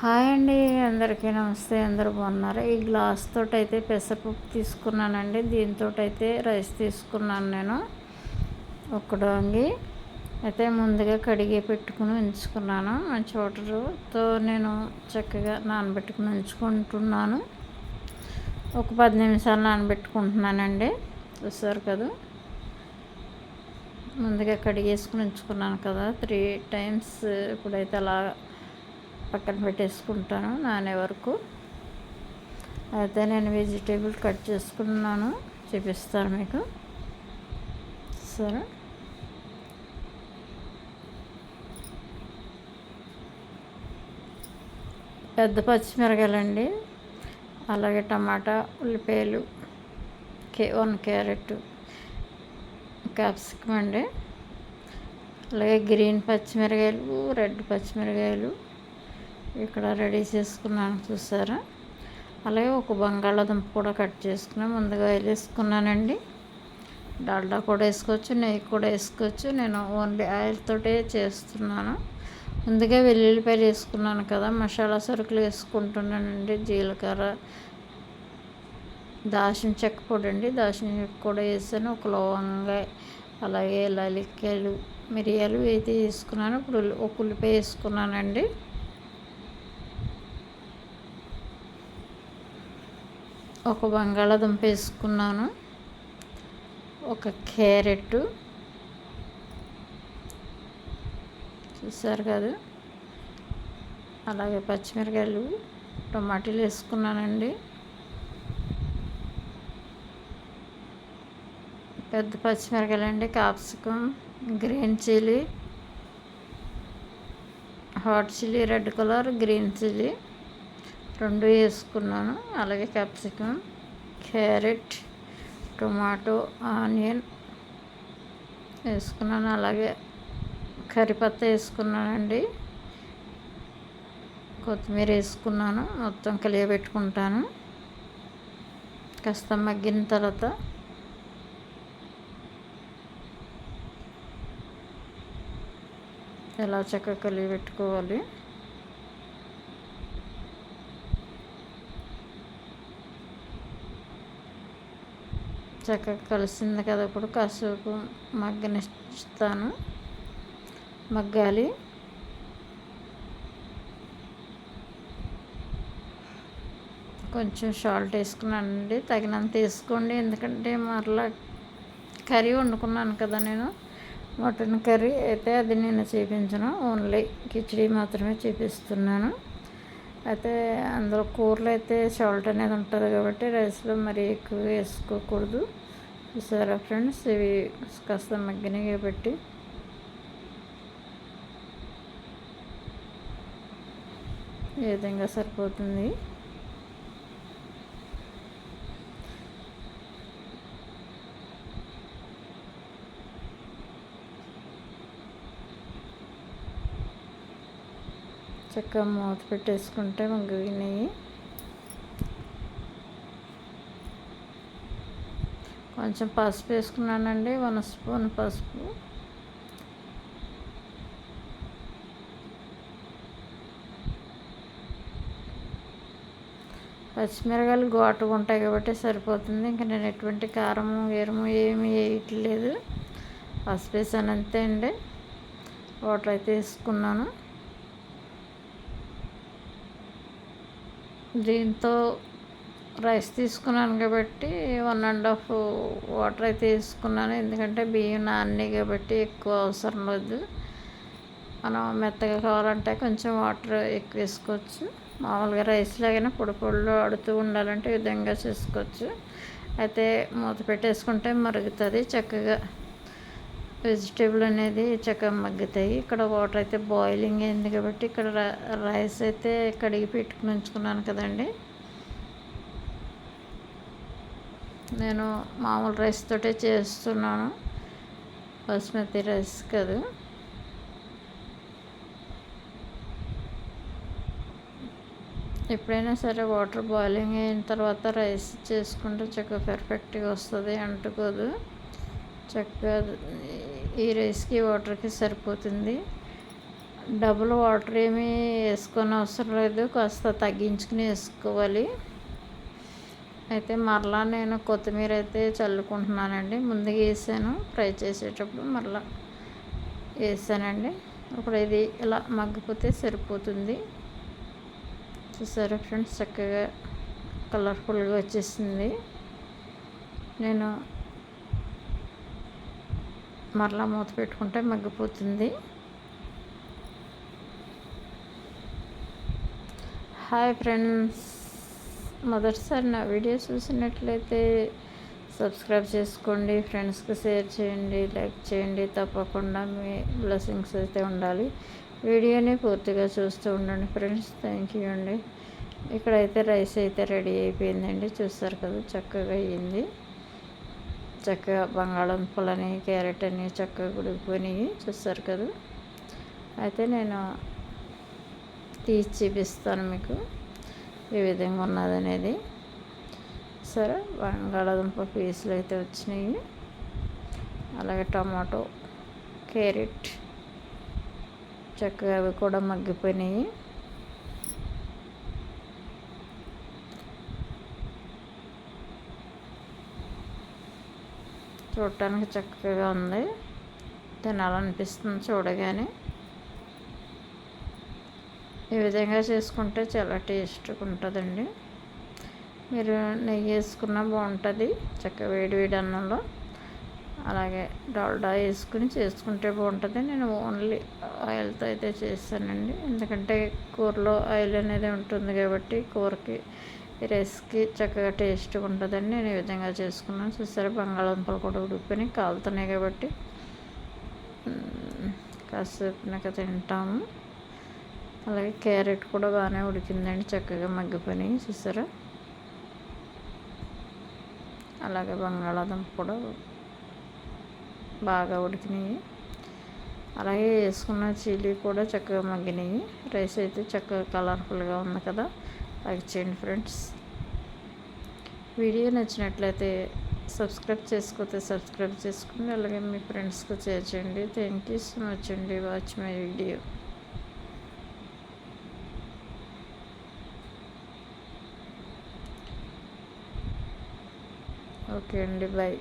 Hi అండి అందరికీ నమస్తే అందరు బాగున్నారు? ఈ గ్లాస్ తోటి అయితే పెసరపప్పు తీసుకున్నానండి దీంతో అయితే రైస్ తీసుకున్నాను నేను. ఒక డొంగి అయితే ముందుగా కడిగి పెట్టుకుని ఉంచుకున్నాను మంచి వాటర్తో నేను చక్కగా నానబెట్టుకుని ఉంచుకుంటున్నాను. ఒక పది నిమిషాలు నానబెట్టుకుంటున్నానండి చూసారు కదా. ముందుగా కడిగేసుకుని ఉంచుకున్నాను కదా త్రీ టైమ్స్ ఇప్పుడైతే అలా పక్కన పెట్టేసుకుంటాను నానే వరకు. అయితే నేను వెజిటేబుల్ కట్ చేసుకున్నాను. చూపిస్తాను మీకు. సరే. పెద్ద పచ్చిమిరకాయలండి అలాగే టమాటా ఉల్లిపాయలు కే వన్ క్యారెట్ క్యాప్సికం అండి. అలాగే గ్రీన్ పచ్చిమిరకాయలు రెడ్ పచ్చిమిరకాయలు ఇక్కడ రెడీ చేసుకున్నాను చూసారా? అలాగే ఒక బంగాళాదుంప కూడా కట్ చేసుకుని ముందుగా వేసుకున్నానండి. డాల్డా కూడా వేసుకోవచ్చు నెయ్యి కూడా వేసుకోవచ్చు. నేను ఓన్లీ ఆయిల్ తోటే చేస్తున్నాను. ముందుగా వెల్లుల్లిపాయలు వేసుకున్నాను కదా మసాలా సరుకులు వేసుకుంటున్నానండి. జీలకర్ర దాచిన చెక్క పొడి అండి. దాచిన చెక్క కూడా వేసాను. ఒక లవంగా అలాగే లలిక్కాయలు మిరియాలు అయితే వేసుకున్నాను. ఇప్పుడు ఒక ఉల్లిపాయ వేసుకున్నానండి. ఒక బంగాళాదుంప వేసుకున్నాను. ఒక క్యారెట్. చూసారు కదా? అలాగే పచ్చిమిరకాయలు టమాటీలు వేసుకున్నానండి. పెద్ద పచ్చిమిరకాయలు అండి capsicum green chilli hot chilli red colour green chilli. రెండు వేసుకున్నాను. అలాగే క్యాప్సికమ్ క్యారెట్ టొమాటో ఆనియన్ వేసుకున్నాను. అలాగే కరిపత్త వేసుకున్నానండి. కొత్తిమీర వేసుకున్నాను. మొత్తం కలియబెట్టుకుంటాను. కాస్త మగ్గిన తర్వాత ఎలా చక్కగా కలియబెట్టుకోవాలి. చక్కగా కలిసింది కదా ఇప్పుడు కాసేపు మగ్గనిస్తాను. మగ్గాలి. కొంచెం సాల్ట్ వేసుకున్నానండి తగినంత వేసుకోండి. ఎందుకంటే మరలా కర్రీ వండుకున్నాను కదా నేను. మటన్ కర్రీ అయితే అది నేను చేపించను. ఓన్లీ కిచడీ మాత్రమే చేపిస్తున్నాను. అయితే అందులో కూరలు అయితే సాల్ట్ అనేది ఉంటుంది కాబట్టి రైస్లో మరి ఎక్కువ వేసుకోకూడదు. చూసారా ఫ్రెండ్స్ ఇవి కాస్త మగ్గినగా పెట్టి. ఈ విధంగా సరిపోతుంది. చక్కగా మూత పెట్టేసుకుంటే మగ్గినాయి కొంచెం పసుపు వేసుకున్నానండి వన్ స్పూన్ పసుపు. పచ్చిమిరకాయలు ఘాటుగా ఉంటాయి కాబట్టి సరిపోతుంది. ఇంకా నేను ఎటువంటి కారము వేరము ఏమి వేయట్లేదు. పసుపు వేసాను అంతే అండి. వాటర్ అయితే వేసుకున్నాను. దీంతో రైస్ తీసుకున్నాను కాబట్టి వన్ అండ్ హాఫ్ వాటర్ అయితే తీసుకున్నాను ఎందుకంటే బియ్యం నాన్నే కాబట్టి ఎక్కువ అవసరం లేదు. మనం మెత్తగా కావాలంటే కొంచెం వాటర్ ఎక్కువ వేసుకోవచ్చు. మామూలుగా రైస్ లాగానే పొడి పొడిలో ఆడుతూ ఉండాలంటే విధంగా చేసుకోవచ్చు. అయితే మూత పెట్టేసుకుంటే మరుగుతుంది చక్కగా. వెజిటేబుల్ అనేది చక్కగా మగ్గుతాయి. ఇక్కడ వాటర్ అయితే బాయిలింగ్ అయింది కాబట్టి ఇక్కడ రైస్ అయితే కడిగి పెట్టుకుని ఉంచుకున్నాను కదండి. నేను మామూలు రైస్ తోటే చేస్తున్నాను. బాస్మతి రైస్ కదా. ఎప్పుడైనా సరే వాటర్ బాయిలింగ్ అయిన తర్వాత రైస్ చేసుకుంటే చక్కగా పర్ఫెక్ట్గా వస్తుంది అంటుకోదు. చక్కగా ఈ రైస్కి వాటర్కి సరిపోతుంది. డబుల్ వాటర్ ఏమీ వేసుకొని అవసరం లేదు కాస్త తగ్గించుకుని వేసుకోవాలి. అయితే మరలా నేను కొత్తిమీర అయితే చల్లుకుంటున్నానండి. ముందుగా వేసాను ఫ్రై చేసేటప్పుడు మరలా వేసానండి. ఇప్పుడు ఇది ఇలా మగ్గిపోతే సరిపోతుంది. చూసారా ఫ్రెండ్స్ చక్కగా కలర్ఫుల్గా వచ్చేసింది. నేను మరలా మూత పెట్టుకుంటే మగ్గిపోతుంది. హాయ్ ఫ్రెండ్స్ మొదటిసారి నా వీడియో చూసినట్లయితే సబ్స్క్రైబ్ చేసుకోండి ఫ్రెండ్స్కి షేర్ చేయండి లైక్ చేయండి తప్పకుండా మీ బ్లెస్సింగ్స్ అయితే ఉండాలి. వీడియోని పూర్తిగా చూస్తూ ఉండండి ఫ్రెండ్స్ థ్యాంక్ యూ అండి. ఇక్కడైతే రైస్ అయితే రెడీ అయిపోయిందండి. చూస్తారు కదా చక్కగా అయ్యింది చక్కగా బంగాళదుంపలని క్యారెట్ అని చక్కగా ఉడికిపోయినాయి. చూస్తారు కదా? అయితే నేను తీసి చూపిస్తాను మీకు. ఏ విధంగా ఉన్నది అనేది సరే బంగాళదుంప పీసులు అయితే వచ్చినాయి. అలాగే టమాటో క్యారెట్ చక్కగా అవి కూడా మగ్గిపోయినాయి. చూడటానికి చక్కగా ఉంది. తినాలనిపిస్తుంది చూడగానే. ఈ విధంగా చేసుకుంటే చాలా టేస్ట్గా ఉంటుందండి. మీరు నెయ్యి వేసుకున్నా బాగుంటుంది. చక్కగా వేడి వేడి అన్నంలో. అలాగే డాల్డా వేసుకుని చేసుకుంటే బాగుంటుంది. నేను ఓన్లీ ఆయిల్తో అయితే చేస్తానండి. ఎందుకంటే కూరలో ఆయిల్ అనేది ఉంటుంది కాబట్టి కూరకి రైస్కి చక్కగా టేస్ట్గా ఉంటుందండి. నేను ఈ విధంగా చేసుకున్నాను. చూసారా? బంగాళదుంపలు కూడా ఉడికిపోయి కాలుతున్నాయి కాబట్టి కాసేపు తింటాము. అలాగే క్యారెట్ కూడా బాగానే ఉడికిందండి. చక్కగా మగ్గిపోయినాయి. చూసారా? అలాగే బంగాళాదుంప కూడా బాగా ఉడికినాయి. అలాగే వేసుకున్న చిల్లీ కూడా చక్కగా మగ్గినాయి. రైస్ అయితే చక్కగా కలర్ఫుల్గా ఉంది కదా. లైక్ చేయండి ఫ్రెండ్స్. వీడియో నచ్చినట్లయితే సబ్స్క్రైబ్ చేసుకోతే సబ్స్క్రైబ్ చేసుకుని అలాగే మీ ఫ్రెండ్స్కి షేర్ చేయండి. థ్యాంక్ యూ సో మచ్ అండి. Watch my video. ఓకే అండి. బాయ్.